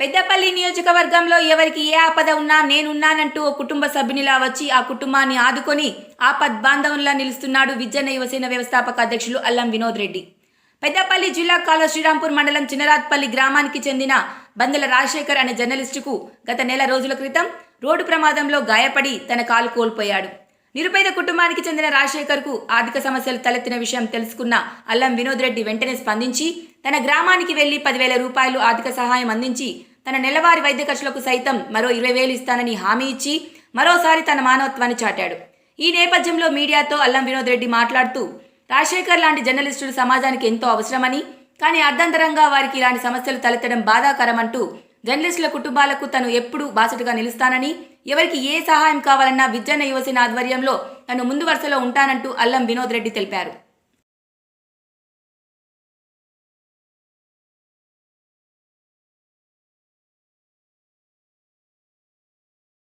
పెద్దపల్లి నియోజకవర్గంలో ఎవరికి ఏ ఆపద ఉన్నా నేనున్నానంటూ ఓ కుటుంబ సభ్యునిలా వచ్చి ఆ కుటుంబాన్ని ఆదుకొని ఆపద్ బాంధవునిలా నిలుస్తున్నాడు విజయన యువసేన వ్యవస్థాపక అధ్యక్షులు అల్లం వినోద్ రెడ్డి. పెద్దపల్లి జిల్లా కాలో శ్రీరాంపూర్ మండలం చిన్నరాత్పల్లి గ్రామానికి చెందిన బందెల రాజశేఖర్ అనే జర్నలిస్టుకు గత నెల రోజుల క్రితం రోడ్డు ప్రమాదంలో గాయపడి తన కాలు కోల్పోయాడు. నిరుపేద కుటుంబానికి చెందిన రాజశేఖర్కు ఆర్థిక సమస్యలు తలెత్తిన విషయం తెలుసుకున్న అల్లం వినోద్ రెడ్డి వెంటనే స్పందించి తన గ్రామానికి వెళ్ళి పదివేల రూపాయలు ఆర్థిక సహాయం అందించి తన నెలవారీ వైద్య ఖర్చులకు సైతం మరో ఇరవై వేలు ఇస్తానని హామీ ఇచ్చి మరోసారి తన మానవత్వాన్ని చాటాడు. ఈ నేపథ్యంలో మీడియాతో అల్లం వినోద్ రెడ్డి మాట్లాడుతూ రాజశేఖర్ లాంటి జర్నలిస్టులు సమాజానికి ఎంతో అవసరమని కానీ అర్ధంతరంగా వారికి ఇలాంటి సమస్యలు తలెత్తడం బాధాకరమంటూ జర్నలిస్టుల కుటుంబాలకు తను ఎప్పుడూ బాసటగా నిలుస్తానని ఎవరికి ఏ సహాయం కావాలన్నా విజ్జన్న యువసేన ఆధ్వర్యంలో తను ముందు వరుసలో ఉంటానంటూ అల్లం వినోద్ రెడ్డి తెలిపారు.